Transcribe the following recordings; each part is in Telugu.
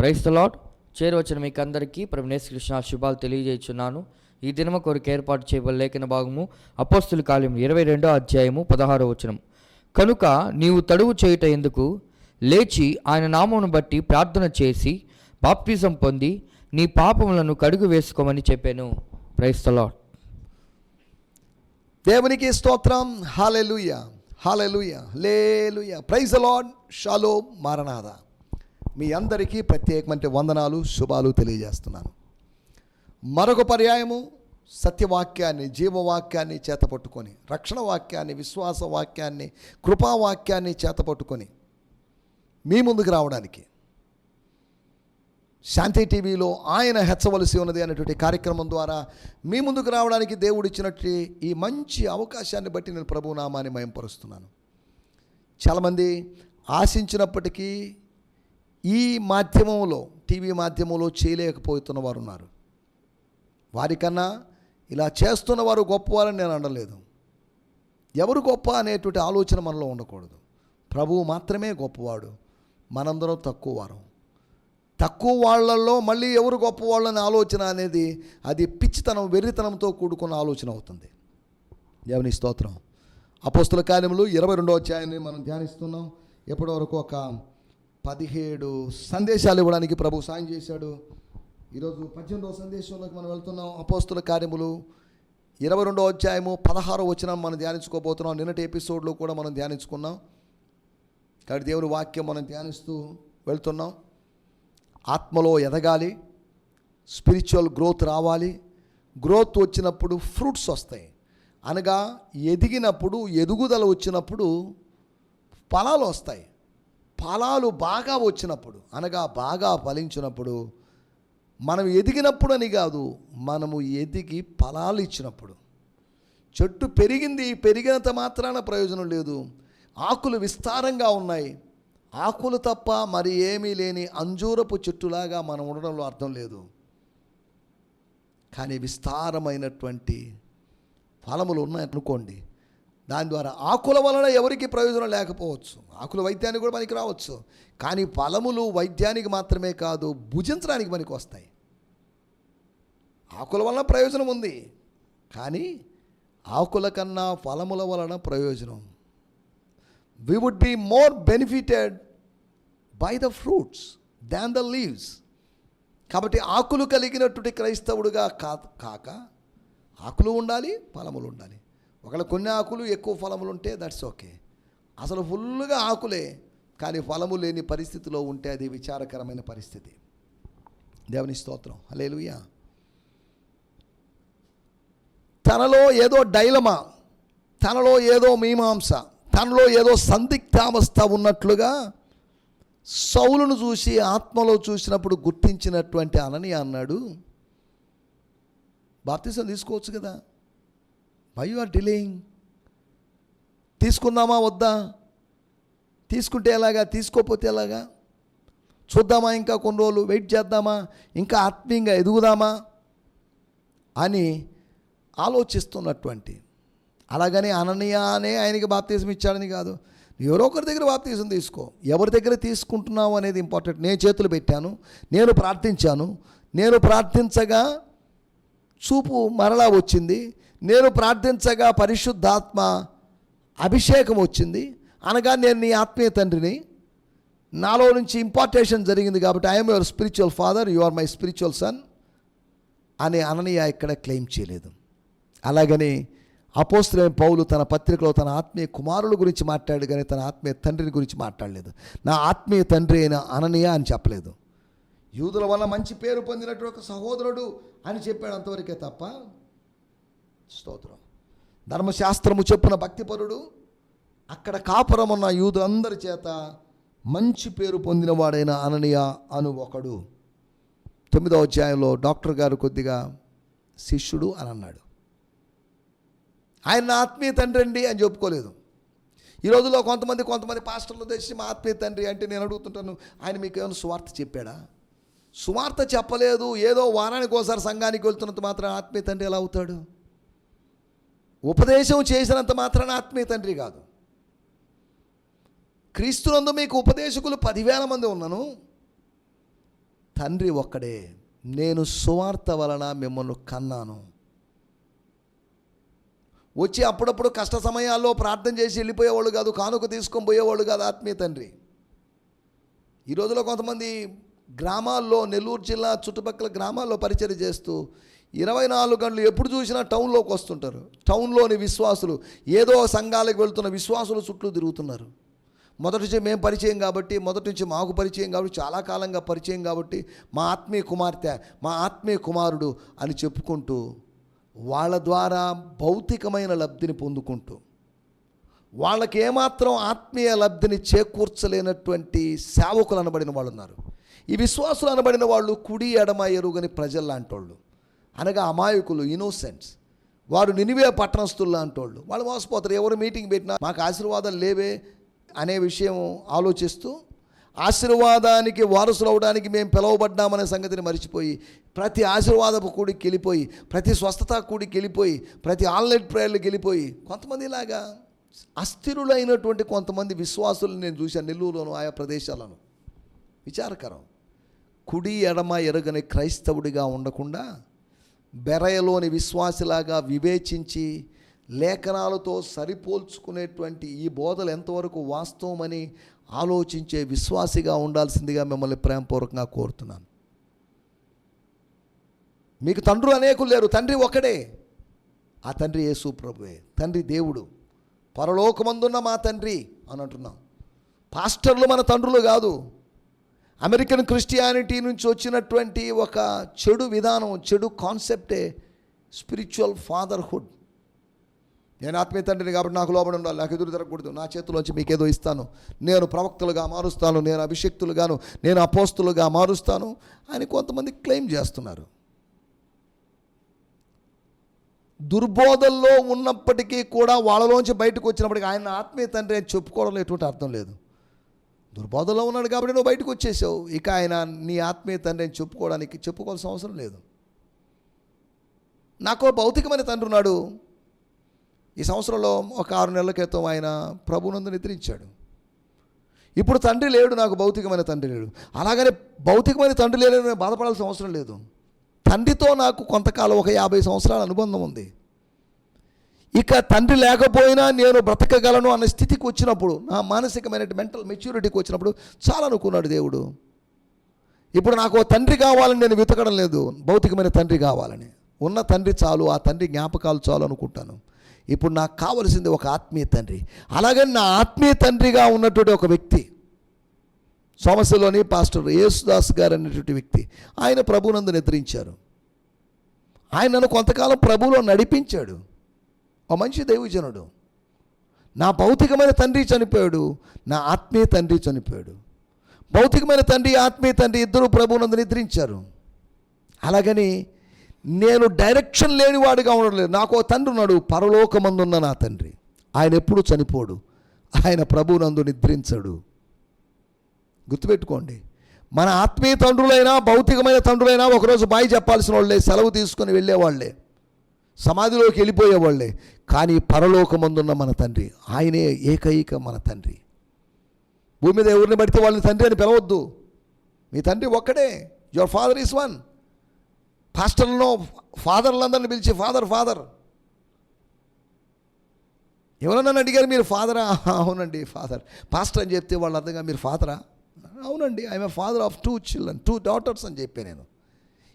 ప్రైస్ లాడ్ చేరవచ్చిన మీకు అందరికీ ప్రభునేశ్ కృష్ణ శుభాలు తెలియజేస్తున్నాను ఈ దినము కొరకు ఏర్పాటు చేయబడి లేఖన భాగము అపోస్తుల కాలం ఇరవై రెండో అధ్యాయము పదహారో వచనం. కనుక నీవు తడువు చేయుట ఎందుకు? లేచి ఆయన నామమును బట్టి ప్రార్థన చేసి బాప్తిజం పొంది నీ పాపములను కడుగు వేసుకోమని చెప్పాను. ప్రైస్తలాడ్ దేవునికి స్తోత్రం. హాలెలుయ. హాలెలుయ. లేలుయ. ప్రైజ్ అలాడ్ షాలో మారనాథ. మీ అందరికీ ప్రత్యేకమైన వందనాలు శుభాలు తెలియజేస్తున్నాను. మరొక పర్యాయము సత్యవాక్యాన్ని జీవవాక్యాన్ని చేతపట్టుకొని రక్షణ వాక్యాన్ని విశ్వాస వాక్యాన్ని కృపావాక్యాన్ని చేతపట్టుకొని మీ ముందుకు రావడానికి శాంతి టీవీలో ఆయన హెచ్చవలసి ఉన్నది అనేటువంటి కార్యక్రమం ద్వారా మీ ముందుకు రావడానికి దేవుడిచ్చినట్టు ఈ మంచి అవకాశాన్ని బట్టి నేను ప్రభునామాన్ని మయంపరుస్తున్నాను. చాలామంది ఆశించినప్పటికీ ఈ మాధ్యమంలో టీవీ మాధ్యమంలో చేయలేకపోతున్న వారు ఉన్నారు వారికన్నా ఇలా చేస్తున్న వారు గొప్పవారని నేను అనలేదు. ఎవరు గొప్ప అనేటువంటి ఆలోచన మనలో ఉండకూడదు. ప్రభువు మాత్రమే గొప్పవాడు. మనందరం తక్కువ వారం. తక్కువ వాళ్ళల్లో మళ్ళీ ఎవరు గొప్ప వాళ్ళని ఆలోచన అనేది అది పిచ్చితనం వెర్రితనంతో కూడుకున్న ఆలోచన అవుతుంది. దేవుని స్తోత్రం. అపోస్తుల కార్యములు ఇరవై రెండో అధ్యాయాన్ని మనం ధ్యానిస్తున్నాం. ఎప్పటి వరకు ఒక పదిహేడు సందేశాలు ఇవ్వడానికి ప్రభు సాయం చేశాడు. ఈరోజు పద్దెనిమిదవ సందేశంలోకి మనం వెళ్తున్నాం. అపోస్తుల కార్యములు ఇరవై రెండో అధ్యాయము పదహారో వచ్చిన మనం ధ్యానించుకోబోతున్నాం. నిన్నటి ఎపిసోడ్లో కూడా మనం ధ్యానించుకున్నాం. కాబట్టి దేవుని వాక్యం మనం ధ్యానిస్తూ వెళ్తున్నాం. ఆత్మలో ఎదగాలి స్పిరిచువల్ గ్రోత్ రావాలి. గ్రోత్ వచ్చినప్పుడు ఫ్రూట్స్ వస్తాయి. అనగా ఎదిగినప్పుడు ఎదుగుదల వచ్చినప్పుడు ఫలాలు వస్తాయి. ఫలాలు బాగా వచ్చినప్పుడు అనగా బాగా ఫలించినప్పుడు మనం ఎదిగినప్పుడు అని కాదు మనము ఎదిగి ఫలాలు ఇచ్చినప్పుడు. చెట్టు పెరిగింది పెరిగినంత మాత్రాన ప్రయోజనం లేదు. ఆకులు విస్తారంగా ఉన్నాయి. ఆకులు తప్ప మరి ఏమీ లేని అంజూరపు చెట్టులాగా మనం ఉండడంలో అర్థం లేదు. కానీ విస్తారమైనటువంటి ఫలములు ఉన్నాయనుకోండి దాని ద్వారా ఆకుల వలన ఎవరికి ప్రయోజనం లేకపోవచ్చు. ఆకుల వైద్యానికి కూడా పనికి రావచ్చు. కానీ ఫలములు వైద్యానికి మాత్రమే కాదు భుజించడానికి పనికి వస్తాయి. ఆకుల వలన ప్రయోజనం ఉంది. కానీ ఆకుల కన్నా ఫలముల వలన ప్రయోజనం. We would be more benefited by the fruits than the leaves కాబట్టి ఆకులు కలిగినటువంటి క్రైస్తవుడుగా కా కాక ఆకులు ఉండాలి ఫలములు ఉండాలి. ఒకవేళ కొన్ని ఆకులు ఎక్కువ ఫలములు ఉంటే దట్స్ ఓకే అసలు ఫుల్గా ఆకులే కానీ ఫలము లేని పరిస్థితిలో ఉంటే అది విచారకరమైన పరిస్థితి. దేవుని స్తోత్రం. హలేలుయా తనలో ఏదో డైలమా తనలో ఏదో మీమాంస తనలో ఏదో సందిగ్ధావస్థ ఉన్నట్లుగా సౌలును చూసి ఆత్మలో చూసినప్పుడు గుర్తించినటువంటి అనని అన్నాడు. బాప్తిసం తీసుకోవచ్చు కదా. వై యు ఆర్ డిలేయింగ్ తీసుకుందామా వద్దా? తీసుకుంటే ఎలాగా? తీసుకోకపోతే ఎలాగా? చూద్దామా ఇంకా కొన్ని రోజులు? వెయిట్ చేద్దామా? ఇంకా ఆత్మీయంగా ఎదుగుదామా? అని ఆలోచిస్తున్నటువంటి. అలాగని అననీయ అనే ఆయనకి బాప్తీసం ఇచ్చాడని కాదు. ఎవరో ఒకరి దగ్గర బాప్తీసం తీసుకో. ఎవరి దగ్గర తీసుకుంటున్నావు అనేది ఇంపార్టెంట్ నేను చేతులు పెట్టాను. నేను ప్రార్థించాను. నేను ప్రార్థించగా చూపు మరలా వచ్చింది. నేను ప్రార్థించగా పరిశుద్ధాత్మ అభిషేకం వచ్చింది. అనగా నేను నీ ఆత్మీయ తండ్రిని. నాలో నుంచి ఇంపార్టేషన్ జరిగింది కాబట్టి I'm your spiritual father you are my spiritual son అనే అననీయ ఇక్కడ క్లెయిమ్ చేయలేదు. అలాగని అపోస్తులైన పౌలు తన పత్రికలో తన ఆత్మీయ కుమారుల గురించి మాట్లాడు కానీ తన ఆత్మీయ తండ్రిని గురించి మాట్లాడలేదు. నా ఆత్మీయ తండ్రి అయిన అననీయ అని చెప్పలేదు. యూదుల వల్ల మంచి పేరు పొందినట్టు ఒక సహోదరుడు అని చెప్పాడు అంతవరకే తప్ప స్తోత్రం. ధర్మశాస్త్రము చెప్పున భక్తిపరుడు అక్కడ కాపురం ఉన్న యూదులందరి చేత మంచి పేరు పొందినవాడైన అననీయ అను ఒకడు. తొమ్మిదవ అధ్యాయంలో డాక్టర్ గారు కొద్దిగా శిష్యుడు అని అన్నాడు. ఆయన నా ఆత్మీయ తండ్రి అండి అని చెప్పుకోలేదు. ఈ రోజుల్లో కొంతమంది కొంతమంది పాస్టర్లు తెచ్చి మా ఆత్మీయ తండ్రి అంటే నేను అడుగుతుంటాను ఆయన మీకు ఏమైనా స్వార్థ చెప్పాడా? సువార్త చెప్పలేదు. ఏదో వారానికి ఒకసారి సంఘానికి వెళ్తున్నంత మాత్రం ఆత్మీయ తండ్రి ఎలా అవుతాడు? ఉపదేశం చేసినంత మాత్రాన ఆత్మీయ తండ్రి కాదు. క్రీస్తునందు మీకు ఉపదేశకులు పదివేల మంది ఉన్నాను. తండ్రి ఒక్కడే. నేను సువార్త వలన మిమ్మల్ని కన్నాను. వచ్చి అప్పుడప్పుడు కష్ట సమయాల్లో ప్రార్థన చేసి వెళ్ళిపోయేవాళ్ళు కాదు కానుక తీసుకొని పోయేవాళ్ళు కాదు ఆత్మీయ తండ్రి. ఈ రోజులో కొంతమంది గ్రామాల్లో నెల్లూరు జిల్లా చుట్టుపక్కల గ్రామాల్లో పరిచయం చేస్తూ ఇరవై నాలుగు గంటలు ఎప్పుడు చూసినా టౌన్లోకి వస్తుంటారు. టౌన్లోని విశ్వాసులు ఏదో సంఘాలకు వెళ్తున్న విశ్వాసులు చుట్టూ తిరుగుతున్నారు. మొదటి నుంచి మేము పరిచయం కాబట్టి మొదటి నుంచి మాకు పరిచయం కాబట్టి చాలా కాలంగా పరిచయం కాబట్టి మా ఆత్మీయ కుమార్తె మా ఆత్మీయ కుమారుడు అని చెప్పుకుంటూ వాళ్ళ ద్వారా భౌతికమైన లబ్ధిని పొందుకుంటూ వాళ్ళకి ఏమాత్రం ఆత్మీయ లబ్ధిని చేకూర్చలేనటువంటి సేవకులు అనబడిన వాళ్ళు ఉన్నారు ఈ విశ్వాసులు అనబడిన వాళ్ళు కుడి ఎడమ ఎరుగని ప్రజలు లాంటి అనగా అమాయకులు ఇన్నోసెంట్స్ వారు నినివే పట్టణస్తులు లాంటి వాళ్ళు వాళ్ళు మోసపోతారు. ఎవరు మీటింగ్ పెట్టినా మాకు ఆశీర్వాదం లేవే అనే విషయం ఆలోచిస్తూ ఆశీర్వాదానికి వారసులు అవడానికి మేము పిలువబడ్డామనే సంగతిని మర్చిపోయి ప్రతి ఆశీర్వాదపు కూడికి వెళ్ళిపోయి ప్రతి స్వస్థత కూడికి వెళ్ళిపోయి ప్రతి ఆన్లైన్ ప్రేయర్లకు వెళ్ళిపోయి కొంతమంది ఇలాగా అస్థిరులైనటువంటి కొంతమంది విశ్వాసులు నేను చూశాను నెల్లూరులోను ఆయా ప్రదేశాలను విచారకరం. కుడి ఎడమ ఎరగని క్రైస్తవుడిగా ఉండకుండా బెరయలోని విశ్వాసిలాగా వివేచించి లేఖనాలతో సరిపోల్చుకునేటువంటి ఈ బోధలు ఎంతవరకు వాస్తవమని ఆలోచించే విశ్వాసిగా ఉండాల్సిందిగా మిమ్మల్ని ప్రేమపూర్వకంగా కోరుతున్నాను. మీకు తండ్రులు అనేకులు లేరు తండ్రి ఒక్కడే. ఆ తండ్రి యేసు ప్రభువే తండ్రి దేవుడు. పరలోకమందున్న మా తండ్రి అని అంటున్నాం. పాస్టర్లు మన తండ్రులు కాదు. అమెరికన్ క్రిస్టియానిటీ నుంచి వచ్చినటువంటి ఒక చెడు విధానం చెడు కాన్సెప్టే స్పిరిచువల్ ఫాదర్హుడ్ నేను ఆత్మీయ తండ్రిని కాబట్టి నాకు లోబడి ఉండాలి నాకు ఎదురు తిరగకూడదు నా చేతిలోంచి మీకు ఏదో ఇస్తాను. నేను ప్రవక్తలుగా మారుస్తాను నేను అభిషక్తులుగాను నేను అపోస్తులుగా మారుస్తాను అని కొంతమంది క్లెయిమ్ చేస్తున్నారు. దుర్బోధల్లో ఉన్నప్పటికీ కూడా వాళ్ళలోంచి బయటకు వచ్చినప్పటికీ ఆయన ఆత్మీయ తండ్రి అని చెప్పుకోవడంలో ఎటువంటి అర్థం లేదు. దుర్బోధలో ఉన్నాడు కాబట్టి నువ్వు బయటకు వచ్చేసావు. ఇక ఆయన నీ ఆత్మీయ తండ్రి అని చెప్పుకోవడానికి చెప్పుకోవాల్సిన అవసరం లేదు. నాకు భౌతికమైన తండ్రి ఉన్నాడు. ఈ సంవత్సరంలో ఒక ఆరు నెలల క్రితం ఆయన ప్రభునందు నిద్రించాడు. ఇప్పుడు తండ్రి లేడు నాకు భౌతికమైన తండ్రి లేడు. అలాగనే భౌతికమైన తండ్రి లేడు నేను బాధపడాల్సిన అవసరం లేదు. తండ్రితో నాకు కొంతకాలం ఒక యాభై సంవత్సరాల అనుబంధం ఉంది. ఇక తండ్రి లేకపోయినా నేను బ్రతకగలను అన్న స్థితికి వచ్చినప్పుడు నా మానసికమైన మెంటల్ మెచ్యూరిటీకి వచ్చినప్పుడు చాలా అనుకున్నాడు దేవుడు. ఇప్పుడు నాకు ఓ తండ్రి కావాలని నేను వెతకడం లేదు. భౌతికమైన తండ్రి కావాలని. ఉన్న తండ్రి చాలు ఆ తండ్రి జ్ఞాపకాలు చాలు అనుకుంటాను. ఇప్పుడు నాకు కావలసింది ఒక ఆత్మీయ తండ్రి. అలాగని నా ఆత్మీయ తండ్రిగా ఉన్నటువంటి ఒక వ్యక్తి సమస్యలోని పాస్టర్ యేసుదాస్ గారు అనేటువంటి వ్యక్తి ఆయన ప్రభునందు నిద్రించారు. ఆయన నన్ను కొంతకాలం ప్రభువులో నడిపించాడు. ఒక మంచి దైవజనుడు. నా భౌతికమైన తండ్రి చనిపోయాడు నా ఆత్మీయ తండ్రి చనిపోయాడు. భౌతికమైన తండ్రి ఆత్మీయ తండ్రి ఇద్దరు ప్రభువునందు నిద్రించారు. అలాగని నేను డైరెక్షన్ లేనివాడిగా ఉండడం లేదు నాకు ఓ తండ్రి ఉన్నాడు పరలోకమందున్న నా తండ్రి. ఆయన ఎప్పుడు చనిపోడు ఆయన ప్రభువునందు నిద్రించడు. గుర్తుపెట్టుకోండి మన ఆత్మీయ తండ్రులైనా భౌతికమైన తండ్రులైనా ఒకరోజు బాయి చెప్పాల్సిన వాళ్ళే సెలవు తీసుకొని వెళ్ళేవాళ్ళే. సమాధిలోకి వెళ్ళిపోయేవాళ్ళే కానీ పరలోకమందున్న మన తండ్రి ఆయనే ఏకైక మన తండ్రి. భూమి మీద ఎవరిని పడితే వాళ్ళని తండ్రి అని పిలవద్దు. మీ తండ్రి ఒక్కడే. యువర్ ఫాదర్ ఈస్ వన్ పాస్టర్లను ఫాదర్లందరిని పిలిచి ఫాదర్ ఫాదర్ ఎవరన్నా అడిగారు మీరు ఫాదరా? అవునండి ఫాదర్. పాస్టర్ అని చెప్తే వాళ్ళు అర్థంగా మీరు ఫాదరా? అవునండి I'm a father of two children two daughters అని చెప్పాను నేను.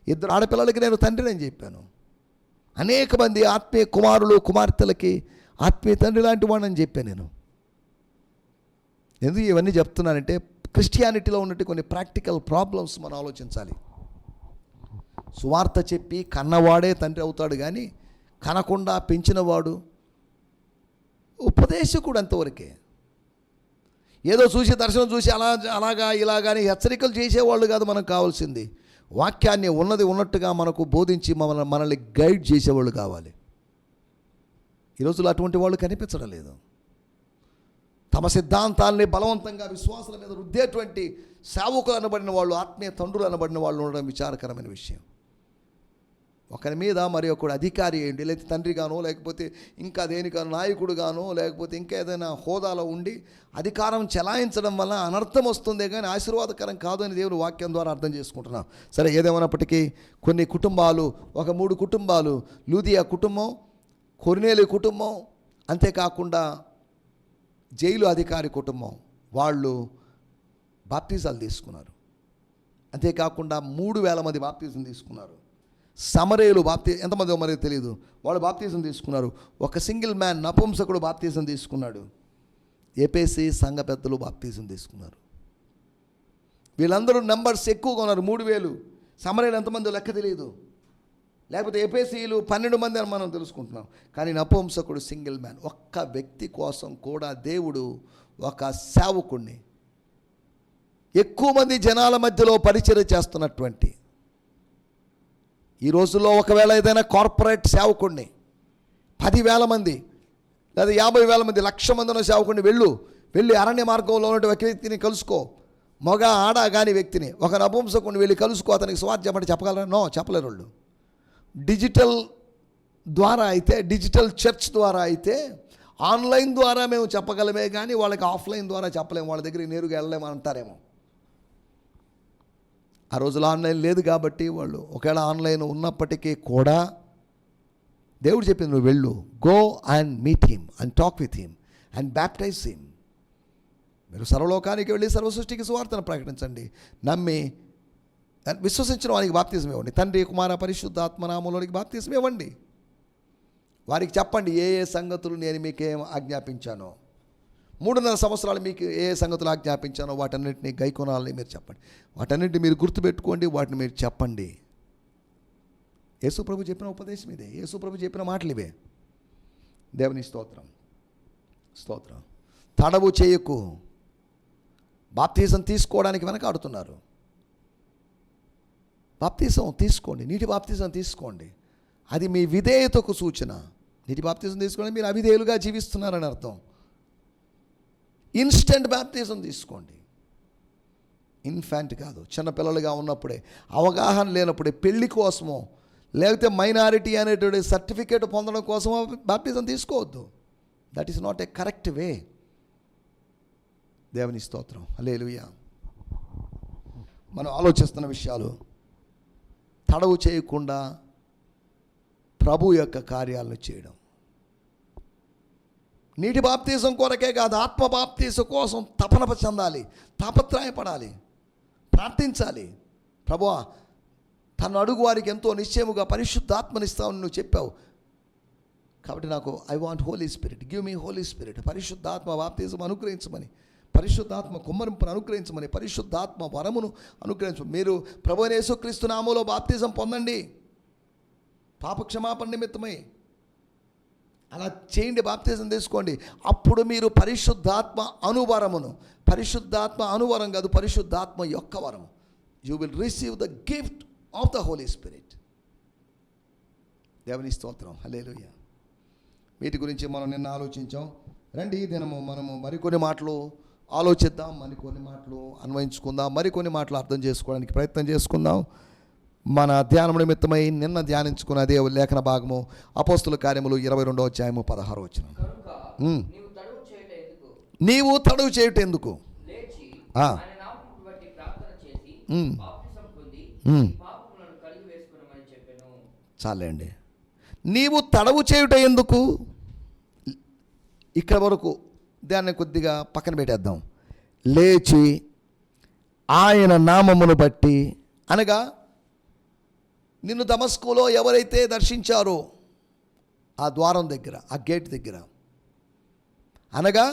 ఇద్దరు ఆడపిల్లలకి నేను తండ్రిని అని చెప్పాను. అనేక మంది ఆత్మీయ కుమారులు కుమార్తెలకి ఆత్మీయ తండ్రి లాంటి అని చెప్పాను నేను. ఎందుకు ఇవన్నీ చెప్తున్నానంటే క్రిస్టియానిటీలో ఉన్నట్టు కొన్ని ప్రాక్టికల్ ప్రాబ్లమ్స్ మనం ఆలోచించాలి. సువార్త చెప్పి కన్నవాడే తండ్రి అవుతాడు కానీ కనకుండా పెంచినవాడు ఉపదేశకుడు అంతవరకే. ఏదో చూసి దర్శనం చూసి అలా అలాగా ఇలాగా అని హెచ్చరికలు చేసేవాళ్ళు కాదు మనకు కావాల్సింది. వాక్యాన్ని ఉన్నది ఉన్నట్టుగా మనకు బోధించి మమ్మల్ని మనల్ని గైడ్ చేసేవాళ్ళు కావాలి. ఈ రోజుల్లో అటువంటి వాళ్ళు కనిపించడం లేదు. తమ సిద్ధాంతాల్ని బలవంతంగా విశ్వాసాల మీద రుద్దేటువంటి సేవకులు అనబడిన వాళ్ళు ఆత్మీయ తండ్రులు అనబడిన వాళ్ళు ఉండడం విచారకరమైన విషయం. ఒకరి మీద మరి ఒకడు అధికారి ఏంటి లేకపోతే తండ్రిగానో లేకపోతే ఇంకా దేనికనో నాయకుడుగానో లేకపోతే ఇంకా ఏదైనా హోదాలో ఉండి అధికారం చెలాయించడం వల్ల అనర్థం వస్తుందే కానీ ఆశీర్వాదకరం కాదు అని దేవుడు వాక్యం ద్వారా అర్థం చేసుకుంటున్నాం. సరే ఏదేమైనప్పటికీ కొన్ని కుటుంబాలు ఒక మూడు కుటుంబాలు లూదియా కుటుంబం కొరినేలి కుటుంబం అంతేకాకుండా జైలు అధికారి కుటుంబం వాళ్ళు బాప్తీసాలు తీసుకున్నారు. అంతేకాకుండా మూడు వేల మంది బాప్తీసం తీసుకున్నారు. సమరేలు బాప్తీ ఎంతమంది మరి తెలియదు వాళ్ళు బాప్తీసం తీసుకున్నారు. ఒక సింగిల్ మ్యాన్ నపుంసకుడు బాప్తీసం తీసుకున్నాడు. ఏపీసీ సంఘ పెద్దలు బాప్తీసం తీసుకున్నారు. వీళ్ళందరూ నెంబర్స్ ఎక్కువగా ఉన్నారు మూడు వేలు. సమరేలు ఎంతమంది లెక్క తెలియదు లేకపోతే ఏపీసీలు పన్నెండు మంది అని మనం తెలుసుకుంటున్నాం. కానీ నపుంసకుడు సింగిల్ మ్యాన్. ఒక్క వ్యక్తి కోసం కూడా దేవుడు ఒక సేవకుణ్ణి. ఎక్కువ మంది జనాల మధ్యలో పరిచయం చేస్తున్నటువంటి ఈ రోజుల్లో ఒకవేళ ఏదైనా కార్పొరేట్ సేవకుడిని పదివేల మంది లేదా యాభై వేల మంది లక్ష మంది ఉన్న సేవకుడిని వెళ్ళు వెళ్ళి అరణ్య మార్గంలో ఉన్న ఒక వ్యక్తిని కలుసుకో. మగ ఆడ కాని వ్యక్తిని ఒక నపుంసకుని వెళ్ళి కలుసుకో అతనికి స్వార్థ చెప్పండి చెప్పగలరా? నో చెప్పలేరు వాళ్ళు. డిజిటల్ ద్వారా అయితే డిజిటల్ చర్చ్ ద్వారా అయితే ఆన్లైన్ ద్వారా మేము చెప్పగలమే కానీ వాళ్ళకి ఆఫ్లైన్ ద్వారా చెప్పలేము. వాళ్ళ దగ్గరికి నేరుగా వెళ్ళలేము అంటారేమో. ఆ రోజులో ఆన్లైన్ లేదు కాబట్టి వాళ్ళు ఒకవేళ ఆన్లైన్ ఉన్నప్పటికీ కూడా దేవుడు చెప్పింది నువ్వు వెళ్ళు. Go and meet him and talk with him and baptize him మీరు సర్వలోకానికి వెళ్ళి సర్వ సృష్టికి సువార్తను ప్రకటించండి. నమ్మి విశ్వసించిన వారికి బాప్తీసం ఇవ్వండి. తండ్రి కుమార పరిశుద్ధ ఆత్మనామంలోనికి బాప్తీసం ఇవ్వండి. వారికి చెప్పండి ఏ ఏ సంగతులు నేను మీకేం ఆజ్ఞాపించానో. మూడున్నర సంవత్సరాలు మీకు ఏ సంగతులు ఆజ్ఞాపించానో వాటన్నిటిని గైకొనాలని మీరు చెప్పండి. వాటన్నిటిని మీరు గుర్తుపెట్టుకోండి వాటిని మీరు చెప్పండి. యేసుప్రభు చెప్పిన ఉపదేశం ఇదే. యేసుప్రభు చెప్పిన మాటలు ఇవే. దేవుని స్తోత్రం. స్తోత్రం. తడవు చేయకు. బాప్తీసం తీసుకోవడానికి వెనకాడుతున్నారు. బాప్తీసం తీసుకోండి. నీటి బాప్తీసం తీసుకోండి. అది మీ విధేయతకు సూచన. నీటి బాప్తీసం తీసుకోవడానికి మీరు అవిధేయులుగా జీవిస్తున్నారని అర్థం. ఇన్స్టెంట్ బాప్తీసం తీసుకోండి. ఇన్ఫాంట్ కాదు చిన్నపిల్లలుగా ఉన్నప్పుడే అవగాహన లేనప్పుడే పెళ్ళి కోసమో లేకపోతే మైనారిటీ అనేటువంటి సర్టిఫికేట్ పొందడం కోసమో బాప్టిజం తీసుకోవద్దు. That is not a correct way దేవుని స్తోత్రం. అలేలుయ మనం ఆలోచిస్తున్న విషయాలు తడవు చేయకుండా ప్రభు యొక్క కార్యాలను చేయడం. నీటి బాప్తీసం కొరకే కాదు ఆత్మ బాప్తీసం కోసం తపన చెందాలి తాపత్రాయపడాలి ప్రార్థించాలి. ప్రభువా తను అడుగు వారికి ఎంతో నిశ్చయముగా పరిశుద్ధాత్మనిస్తామని నువ్వు చెప్పావు. కాబట్టి నాకు I want holy spirit give me holy spirit పరిశుద్ధాత్మ బాప్తీసం అనుగ్రహించమని పరిశుద్ధాత్మ కుమ్మరింపును అనుగ్రహించమని పరిశుద్ధాత్మ వరమును అనుగ్రహించమని. మీరు ప్రభు యేసుక్రీస్తు నామంలో బాప్తీసం పొందండి. పాపక్షమాపణ నిమిత్తమై అలా చేయండి బాప్తిజం తీసుకోండి. అప్పుడు మీరు పరిశుద్ధాత్మ అనువరమును పరిశుద్ధాత్మ అనువరం కాదు పరిశుద్ధాత్మ యొక్క వరము. You will receive the gift of the holy spirit దేవుని స్తోత్రం. హలేలుయ్య వీటి గురించి మనం నిన్న ఆలోచించాం. రండి ఈ దినము మనము మరికొన్ని మాటలు ఆలోచిద్దాం మరికొన్ని మాటలు అన్వయించుకుందాం మరికొన్ని మాటలు అర్థం చేసుకోవడానికి ప్రయత్నం చేసుకుందాం. మన ధ్యానం నిమిత్తమై నిన్న ధ్యానించుకున్న అదే లేఖన భాగము అపోస్తుల కార్యములు ఇరవై రెండో అధ్యాయము పదహారు వచ్చిన. నీవు తడువు చేయట ఎందుకు చాలండి. నీవు తడవు చేయుట ఎందుకు ఇక్కడ వరకు దాన్ని కొద్దిగా పక్కన పెట్టేద్దాం. లేచి ఆయన నామమును బట్టి అనగా నిన్ను దమస్కులో ఎవరైతే దర్శించారో ఆ ద్వారం దగ్గర ఆ గేట్ దగ్గర. అనగా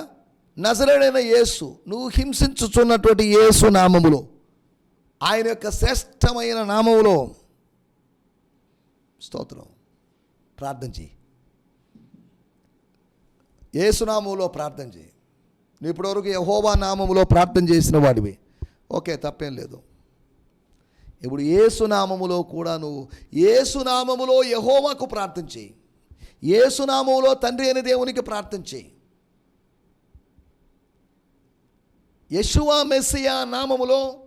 నజరేడైన యేసు నువ్వు హింసించుచున్నటువంటి యేసు నామములో ఆయన యొక్క శ్రేష్టమైన నామములో స్తోత్రం. ప్రార్థన చేయి ఏసునామంలో ప్రార్థన చేయి నువ్వు ఇప్పటివరకు యహోవా నామములో ప్రార్థన చేసిన వాడివి. ఓకే తప్పేం లేదు. ఇప్పుడు ఏసునామములో కూడా నువ్వు ఏసునామములో యహోవాకు ప్రార్థన చేయి. ఏసునామములో తండ్రి అయిన దేవునికి ప్రార్థన చేయి. యశువా మెస్సియా నామములో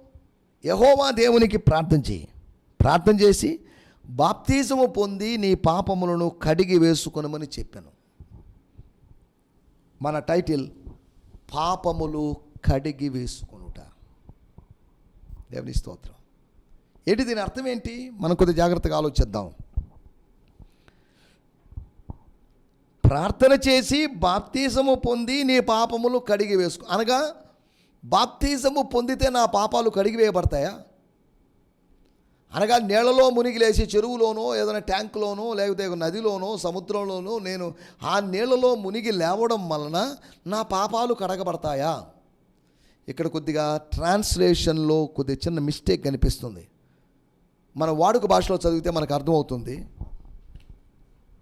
యహోవా దేవునికి ప్రార్థన చేయి. ప్రార్థన చేసి బాప్తిజము పొంది నీ పాపములను కడిగి వేసుకునమని చెప్పాను. మన టైటిల్ పాపములు కడిగి వేసుకొనుట. దేవుని స్తోత్రం. ఏంటి దీని అర్థం ఏంటి? మనం కొద్ది జాగ్రత్తగా ఆలోచిద్దాం. ప్రార్థన చేసి బాప్తీసము పొంది నీ పాపములు కడిగి వేసుకో అనగా బాప్తీసము పొందితే నా పాపాలు కడిగి వేయబడతాయా? అనగా నీళ్ళలో మునిగి లేచి చెరువులోనో ఏదైనా ట్యాంకులోనో లేకపోతే నదిలోనో సముద్రంలోనో నేను ఆ నీళ్ళలో మునిగి లేవడం వలన నా పాపాలు కడగబడతాయా? ఇక్కడ కొద్దిగా ట్రాన్స్లేషన్లో కొద్దిగా చిన్న మిస్టేక్ కనిపిస్తుంది. మన వాడుక భాషలో చదివితే మనకు అర్థమవుతుంది.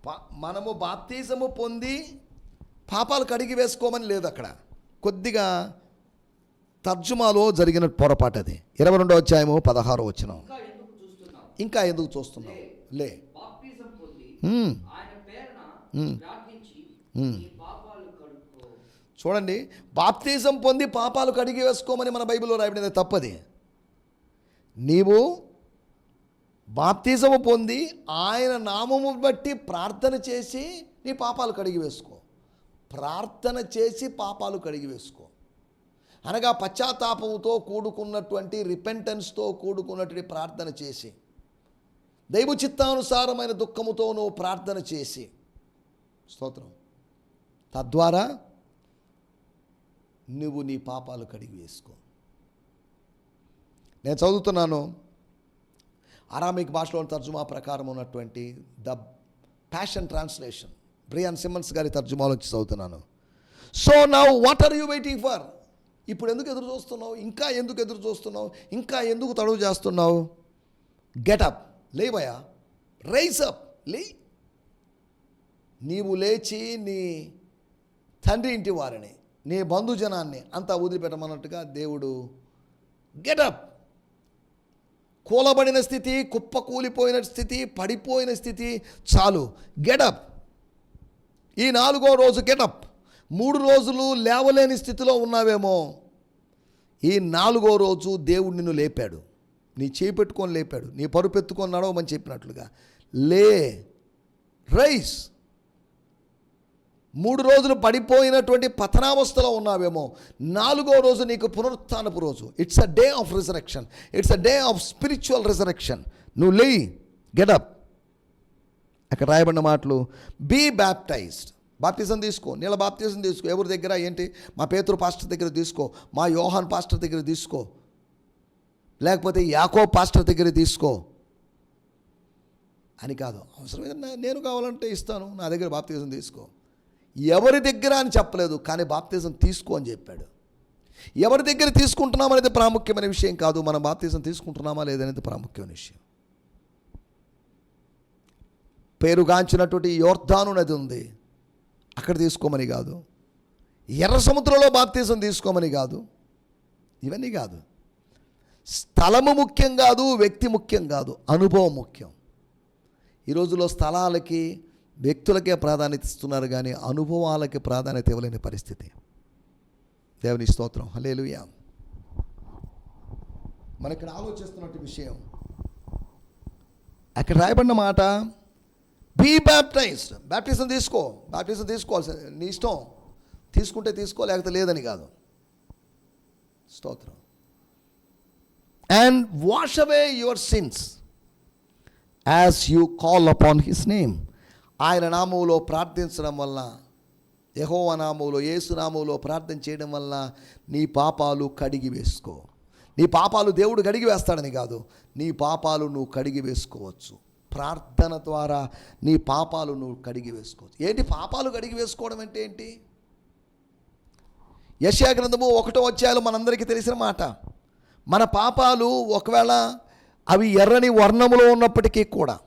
పా- మనము బాప్తీసము పొంది పాపాలు కడిగి వేసుకోమని లేదు అక్కడ. కొద్దిగా తర్జుమాలో జరిగిన పొరపాటు అది. ఇరవై రెండో అధ్యాయము పదహారో వచ్చిన ఇంకా ఎందుకు చూస్తున్నావు? లే బాప్తిజం చూడండి బాప్తీసం పొంది పాపాలు కడిగి వేసుకోమని మన బైబిల్లో రాయబడింది తప్పది. నీవు బాప్తిజము పొంది ఆయన నామము బట్టి ప్రార్థన చేసి నీ పాపాలు కడిగి వేసుకో. ప్రార్థన చేసి పాపాలు కడిగి వేసుకో. అనగా పశ్చాత్తాపముతో కూడుకున్నటువంటి రిపెంటెన్స్తో కూడుకున్నటువంటి ప్రార్థన చేసి దైవ చిత్తానుసారమైన దుఃఖముతో నువ్వు ప్రార్థన చేసి. స్తోత్రం. తద్వారా నువ్వు నీ పాపాలు కడిగి వేసుకో. నేను చదువుతున్నాను అరామిక్ భాషలోని తర్జుమా ప్రకారం ఉన్నటువంటి the passion translation. Brian Simmons గారి తర్జుమాలో వచ్చి చదువుతున్నాను. So now what are you waiting for ఇప్పుడు ఎందుకు ఎదురు చూస్తున్నావు? ఇంకా ఎందుకు ఎదురు చూస్తున్నావు? ఇంకా ఎందుకు తడువు చేస్తున్నావు? గెటప్ లేవయా రైస్ అప్ లే. నీవు లేచి నీ తండ్రి ఇంటి వారిని నీ బంధుజనాన్ని అంతా వదిలిపెట్టమన్నట్టుగా దేవుడు గెటప్ కూలబడిన స్థితి కుప్ప కూలిపోయిన స్థితి పడిపోయిన స్థితి చాలు. గెటప్ ఈ నాలుగో రోజు గెటప్ మూడు రోజులు లేవలేని స్థితిలో ఉన్నావేమో. ఈ నాలుగో రోజు దేవుడు నిన్ను లేపాడు. నీ చేయి పెట్టుకొని లేపాడు. నీ పరుపెత్తుకొని నడవమని చెప్పినట్లుగా. లే. రైస్. మూడు రోజులు పడిపోయినటువంటి పతనావస్థలో ఉన్నావేమో నాలుగో రోజు నీకు పునరుత్నపు రోజు. It's a day of resurrection it's a day of spiritual resurrection నువ్వు లేయి. గెటప్ అక్కడ రాయబడిన మాటలు బీ బ్యాప్టైజ్డ్ బాప్తిజం తీసుకో. నీళ్ళ బాప్తిజం తీసుకో. ఎవరి దగ్గర ఏంటి? మా పేతురు పాస్టర్ దగ్గర తీసుకో. మా యోహాన్ పాస్టర్ దగ్గర తీసుకో. లేకపోతే యాకో పాస్టర్ దగ్గర తీసుకో. అని కాదు. అవసరమైతే నేను కావాలంటే ఇస్తాను. నా దగ్గర బాప్తిజం తీసుకో. ఎవరి దగ్గర అని చెప్పలేదు కానీ బాప్తిజం తీసుకో అని చెప్పాడు. ఎవరి దగ్గర తీసుకుంటున్నామనేది ప్రాముఖ్యమైన విషయం కాదు మనం బాప్తిజం తీసుకుంటున్నామా లేదనేది ప్రాముఖ్యమైన విషయం. పేరుగాంచినటువంటి యోర్ధాను నది ఉంది అక్కడ తీసుకోమని కాదు. ఎర్ర సముద్రంలో బాప్తీసం తీసుకోమని కాదు ఇవన్నీ కాదు. స్థలము ముఖ్యం కాదు వ్యక్తి ముఖ్యం కాదు అనుభవం ముఖ్యం. ఈ రోజులో స్థలాలకి వ్యక్తులకే ప్రాధాన్యత ఇస్తున్నారు కానీ అనుభవాలకి ప్రాధాన్యత ఇవ్వలేని పరిస్థితి. దేవుని స్తోత్రం. హలేలుయా మన ఇక్కడ ఆలోచిస్తున్నట్టు విషయం. అక్కడ రాయబడిన మాట బీ బ్యాప్టైజ్డ్ బ్యాప్టిజం తీసుకో. బ్యాప్టిజం తీసుకోవాల్సి నీ ఇష్టం. తీసుకుంటే తీసుకో లేకపోతే లేదని కాదు. స్తోత్రం. And wash away your sins as you call upon his name ఆయన నామములో ప్రార్థించడం వల్ల యహోవ నామములో యేసు ప్రార్థన చేయడం వల్ల నీ పాపాలు కడిగి వేసుకో. నీ పాపాలు దేవుడు కడిగి వేస్తాడని కాదు నీ పాపాలు నువ్వు కడిగి వేసుకోవచ్చు. ప్రార్థన ద్వారా నీ పాపాలు నువ్వు కడిగి వేసుకోవచ్చు. ఏంటి పాపాలు కడిగి వేసుకోవడం అంటే ఏంటి? యశా గ్రంథము ఒకటో వచ్చాయో మనందరికీ తెలిసిన మాట. మన పాపాలు ఒకవేళ అవి ఎర్రని వర్ణములో ఉన్నప్పటికీ కూడా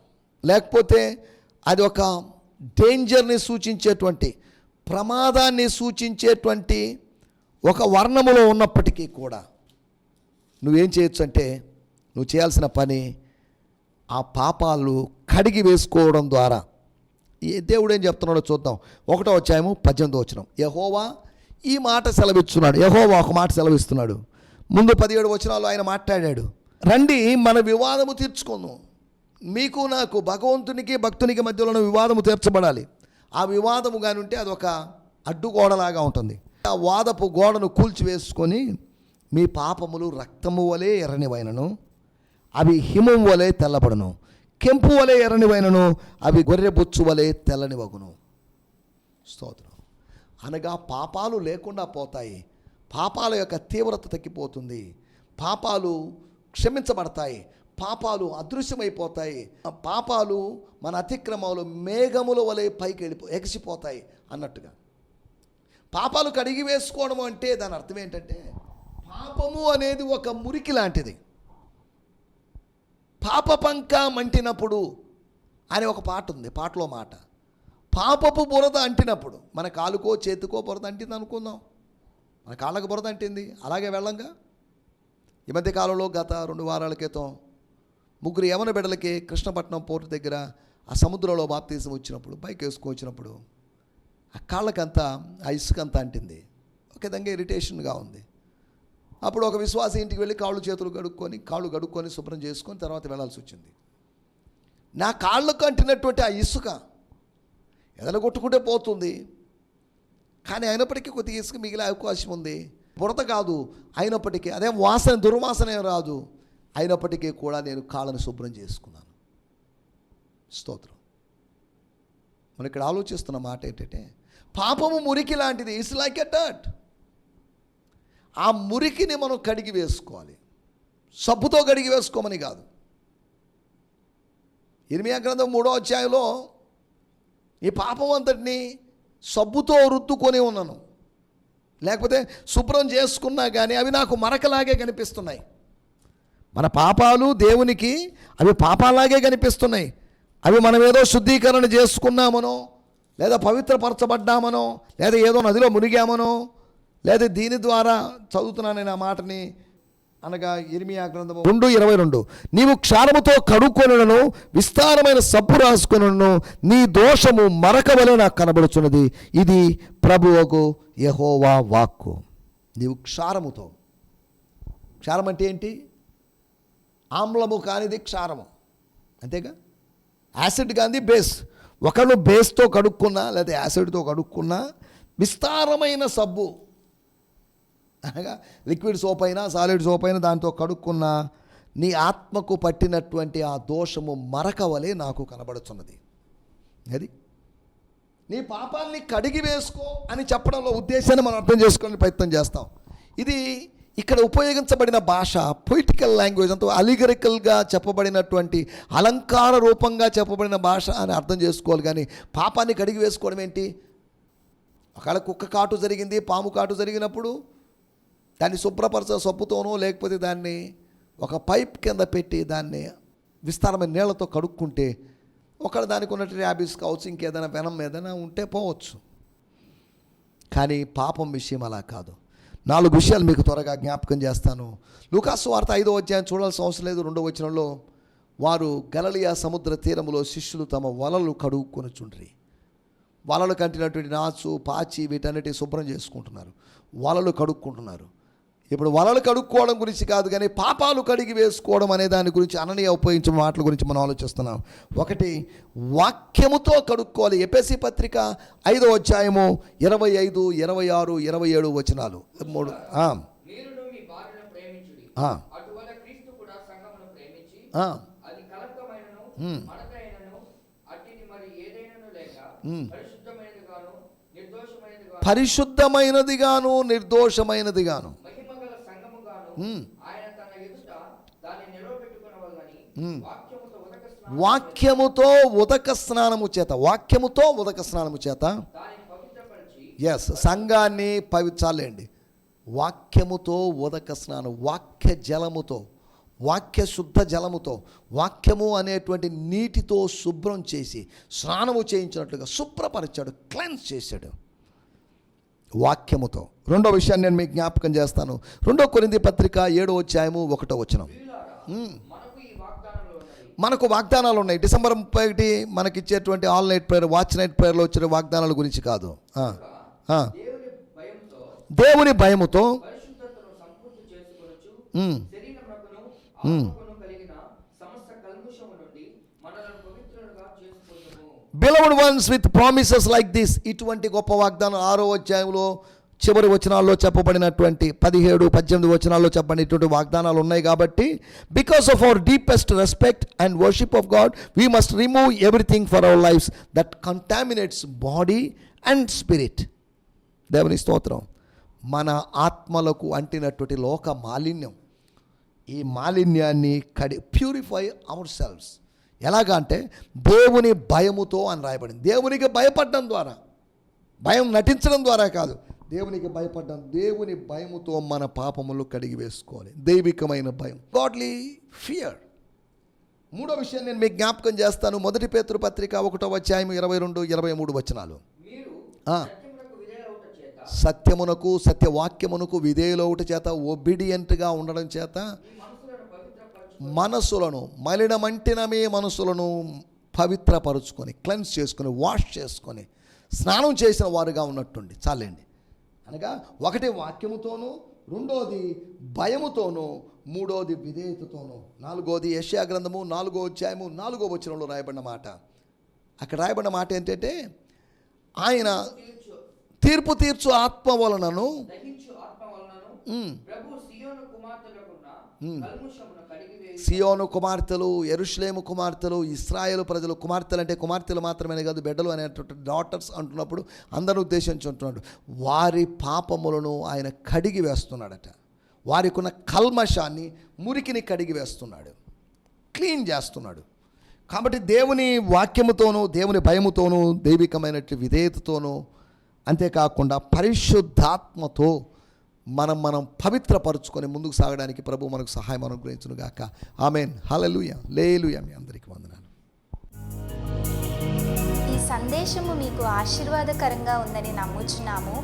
లేకపోతే అది ఒక డేంజర్ని సూచించేటువంటి ప్రమాదాన్ని సూచించేటువంటి ఒక వర్ణములో ఉన్నప్పటికీ కూడా నువ్వేం చేయొచ్చు అంటే నువ్వు చేయాల్సిన పని ఆ పాపాలు కడిగి వేసుకోవడం ద్వారా. ఈ దేవుడు ఏం చెప్తున్నాడో చూద్దాం. ఒకటో వచ్చాయము పద్దెనిమిదో వచ్చిన యహోవా ఈ మాట సెలవిస్తున్నాడు యహోవా ఒక మాట సెలవిస్తున్నాడు. ముందు పదిహేడు వచనాలు ఆయన మాట్లాడాడు. రండి మన వివాదము తీర్చుకుందాం. మీకు నాకు భగవంతునికి భక్తునికి మధ్యలో ఉన్న వివాదము తీర్చబడాలి. ఆ వివాదము కానుంటే ఉంటే అది ఒక అడ్డుగోడలాగా ఉంటుంది. ఆ వాదపు గోడను కూల్చివేసుకొని మీ పాపములు రక్తము వలె ఎర్రనివైనను అవి హిమం వలె తెల్లబడును. కెంపు వలె ఎర్రనివైనను అవి గొర్రెబొచ్చు వలె తెల్లనివగును స్తోత్రం. అనగా పాపాలు లేకుండా పోతాయి. పాపాల యొక్క తీవ్రత తగ్గిపోతుంది. పాపాలు క్షమించబడతాయి. పాపాలు అదృశ్యమైపోతాయి. పాపాలు మన అతిక్రమాలు మేఘముల వలె పైకి వెళ్ళిపో ఎగసిపోతాయి అన్నట్టుగా. పాపాలు కడిగి వేసుకోవడం అంటే దాని అర్థం ఏంటంటే పాపము అనేది ఒక మురికి లాంటిది. పాప పంక మంటినప్పుడు అనే ఒక పాట ఉంది పాటలో మాట. పాపపు బురద అంటినప్పుడు మన కాలుకో చేతికో బురద అంటింది అనుకుందాం. మన కాళ్ళకు బురద అంటింది అలాగే వెళ్ళంగా. ఈ మధ్య కాలంలో గత రెండు వారాల క్రితం ముగ్గురు యవన బిడ్డలకి కృష్ణపట్నం పోర్టు దగ్గర ఆ సముద్రంలో బాప్తీసం వచ్చినప్పుడు బైక్ వేసుకొని వచ్చినప్పుడు ఆ కాళ్ళకంతా ఆ ఇసుకంతా అంటింది. ఒక విధంగా ఇరిటేషన్గా ఉంది. అప్పుడు ఒక విశ్వాస ఇంటికి వెళ్ళి కాళ్ళు చేతులు కడుక్కొని కాళ్ళు కడుక్కొని శుభ్రం చేసుకొని తర్వాత వెళ్ళాల్సి వచ్చింది. నా కాళ్ళకు అంటినటువంటి ఆ ఇసుక ఎదలగొట్టుకుంటే పోతుంది. కానీ అయినప్పటికీ కొద్దిగా ఇసుక మిగిలే అవకాశం ఉంది. బురద కాదు. అయినప్పటికీ అదే వాసన దుర్వాసన రాదు. అయినప్పటికీ కూడా నేను కాళ్ళను శుభ్రం చేసుకున్నాను. స్తోత్రం. మనం ఇక్కడ ఆలోచిస్తున్న మాట ఏంటంటే పాపము మురికి లాంటిది. ఇట్స్ లైక్ ఎ డర్ట్ ఆ మురికిని మనం కడిగి వేసుకోవాలి. సబ్బుతో కడిగి వేసుకోమని కాదు. ఇర్మియా గ్రంథం మూడో అధ్యాయంలో ఈ పాపం అంతటిని సబ్బుతో రుద్దుకొని ఉన్నాను. లేకపోతే శుభ్రం చేసుకున్నా కానీ అవి నాకు మరకలాగే కనిపిస్తున్నాయి. మన పాపాలు దేవునికి అవి పాపాలాగే కనిపిస్తున్నాయి. అవి మనం ఏదో శుద్ధీకరణ చేసుకున్నామనో లేదా పవిత్రపరచబడ్డామనో లేదా ఏదో నదిలో మునిగామనో లేదా దీని ద్వారా చదువుతున్నాను నేను ఆ మాటని అనగా ఇరిమియా గ్రంథము రెండు ఇరవై రెండు. నీవు క్షారముతో కడుక్కొనను విస్తారమైన సబ్బు రాసుకొనను నీ దోషము మరక వలె నాకు కనబడుచున్నది. ఇది ప్రభువకు యహోవా వాక్కు. నీవు క్షారముతో. క్షారం అంటే ఏంటి? ఆమ్లము కానిది క్షారము. అంతేగా? యాసిడ్ కానిది బేస్. ఒకళ్ళు బేస్తో కడుక్కున్నా లేదా యాసిడ్తో కడుక్కున్నా విస్తారమైన సబ్బు. అనగా లిక్విడ్ సోప్ అయినా సాలిడ్ సోప్ అయినా దాంతో కడుక్కున్నా నీ ఆత్మకు పట్టినటువంటి ఆ దోషము మరక వలె నాకు కనబడుతున్నది అది? నీ పాపాన్ని కడిగి వేసుకో అని చెప్పడంలో ఉద్దేశాన్ని మనం అర్థం చేసుకోవాలని ప్రయత్నం చేస్తాం. ఇది ఇక్కడ ఉపయోగించబడిన భాష పొయిటికల్ లాంగ్వేజ్ అంతా అలిగరికల్గా చెప్పబడినటువంటి అలంకార రూపంగా చెప్పబడిన భాష అని అర్థం చేసుకోవాలి. కానీ పాపాన్ని కడిగి వేసుకోవడం ఏంటి? ఒకవేళ కుక్క కాటు జరిగింది పాము కాటు జరిగినప్పుడు దాన్ని శుభ్రపరచ సొప్పుతోనో లేకపోతే దాన్ని ఒక పైప్ కింద పెట్టి దాన్ని విస్తారమైన నీళ్ళతో కడుక్కుంటే ఒకళ్ళు దానికి ఉన్నట్టు ర్యాబీస్ కావచ్చు ఇంకేదైనా వెనం ఏదైనా ఉంటే పోవచ్చు. కానీ పాపం విషయం అలా కాదు. నాలుగు విషయాలు మీకు త్వరగా జ్ఞాపకం చేస్తాను. లూకాసు వార్త ఐదో అధ్యాయం చూడాల్సిన అవసరం లేదు. రెండో వచనంలో వారు గలలియా సముద్ర తీరములో శిష్యులు తమ వలలు కడుక్కొని చుండ్రి వలలు కంటినటువంటి నాచు పాచి వీటన్నిటి శుభ్రం చేసుకుంటున్నారు. వలలు కడుక్కుంటున్నారు. ఇప్పుడు వలలు కడుక్కోవడం గురించి కాదు కానీ పాపాలు కడిగి వేసుకోవడం అనే దాని గురించి అననీయ ఉపయోగించిన మాటల గురించి మనం ఆలోచిస్తున్నాం. ఒకటి వాక్యముతో కడుక్కోవాలి. ఎపిసి పత్రిక ఐదో అధ్యాయము ఇరవై ఐదు ఇరవై ఆరు ఇరవై ఏడు వచనాలు. మూడు ఆ, మీరును వాక్యముతో ఉదక స్నానము చేత వాక్యముతో ఉదక స్నానము చేత ఎస్ సంఘాన్ని పవిత్రాలండి. వాక్యముతో ఉదక స్నానం వాక్య జలముతో వాక్య శుద్ధ జలముతో వాక్యము అనేటువంటి నీటితో శుభ్రం చేసి స్నానము చేయించినట్లుగా శుభ్రపరిచాడు క్లెన్స్ చేశాడు. వాక్యముతో. రెండో విషయాన్ని నేను మీకు జ్ఞాపకం చేస్తాను. రెండో కొరింది పత్రిక ఏడో అధ్యాయము ఒకటో వచనం. మ్మ్. మనకు వాగ్దానంలో ఉన్నాయి. డిసెంబర్ ముప్పై ఒకటి మనకి ఇచ్చేటువంటి all night prayer watch night ప్రేయర్లో వచ్చిన వాగ్దానాల గురించి కాదు. దేవుని భయముతో beloved ones with promises like this ఇటువంటి గొప్ప వాగ్దానం ఆరో అధ్యాయంలో చివరి వచనాల్లో చెప్పబడినటువంటి పదిహేడు పద్దెనిమిది వచనాల్లో చెప్పబడినటువంటి వాగ్దానాలు ఉన్నాయి కాబట్టి because of our deepest respect and worship of God we must remove everything for our lifes that contaminates body and spirit దేవుని స్తోత్రం. మన ఆత్మలకు అంటినటువంటి లోక మాలిన్యం. ఈ మాలిన్యాన్ని కడి ప్యూరిఫై అవర్ సెల్వ్స్ ఎలాగా అంటే దేవుని భయముతో అని రాయబడింది. దేవునికి భయపడడం ద్వారా భయం నటించడం ద్వారా కాదు. దేవునికి భయపడడం దేవుని భయముతో మన పాపములు కడిగి వేసుకోవాలి. దైవికమైన భయం గాడ్లీ ఫియర్ మూడో విషయం నేను మీకు జ్ఞాపకం చేస్తాను. మొదటి పేతృ పత్రిక ఒకటో అధ్యాయం ఇరవై రెండు ఇరవై మూడు వచనాలు. సత్యమునకు సత్యవాక్యమునకు విధేయులవుట చేత ఒబిడియంట్గా ఉండడం చేత మనసులను పవిత్రపరచు మనసులను పవిత్రపరుచుకొని క్లెన్స్ చేసుకొని వాష్ చేసుకొని స్నానం చేసిన వారుగా ఉన్నట్టుండి. చాలండి. అనగా ఒకటి వాక్యముతోనూ రెండోది భయముతోనూ మూడోది విధేయతతోనూ నాలుగోది యశ్యా గ్రంథము నాలుగో అధ్యాయము నాలుగో వచనంలో రాయబడిన మాట. అక్కడ రాయబడిన మాట ఏంటంటే ఆయన తీర్పు తీర్చు ఆత్మ వలనను సియోను కుమార్తెలు ఎరుషులేము కుమార్తెలు ఇస్రాయేల్ ప్రజలు కుమార్తెలు అంటే కుమార్తెలు మాత్రమే కాదు బిడ్డలు అనేటువంటి డాటర్స్ అంటున్నప్పుడు అందరూ ఉద్దేశించి ఉంటున్నాడు. వారి పాపములను ఆయన కడిగి వేస్తున్నాడట. వారికి ఉన్న కల్మషాన్ని మురికిని కడిగి వేస్తున్నాడు. క్లీన్ చేస్తున్నాడు. కాబట్టి దేవుని వాక్యముతోనూ దేవుని భయముతోనూ దైవికమైనటువంటి విధేయతతోనూ అంతేకాకుండా పరిశుద్ధాత్మతో మనం మనం పవిత్రపరుచుకొని ముందుకు సాగడానికి ప్రభు మనకు సహాయం అనుగ్రహించును గాక ఆమెన్. హలలుయ లేలుయ మీ అందరికీ వందనాలు. ఈ సందేశము మీకు ఆశీర్వాదకరంగా ఉందని నమ్ముచున్నాము.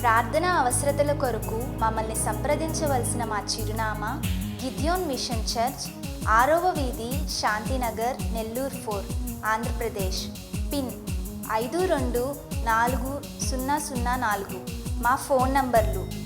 ప్రార్థన అవసరతల కొరకు మమ్మల్ని సంప్రదించవలసిన మా చిరునామా గిద్యోన్ మిషన్ చర్చ్ ఆరవ వీధి శాంతినగర్ నెల్లూరు ఫోర్ ఆంధ్రప్రదేశ్. పిన్ ఐదు రెండు నాలుగు సున్నా సున్నా నాలుగు. మా ఫోన్ నంబర్లు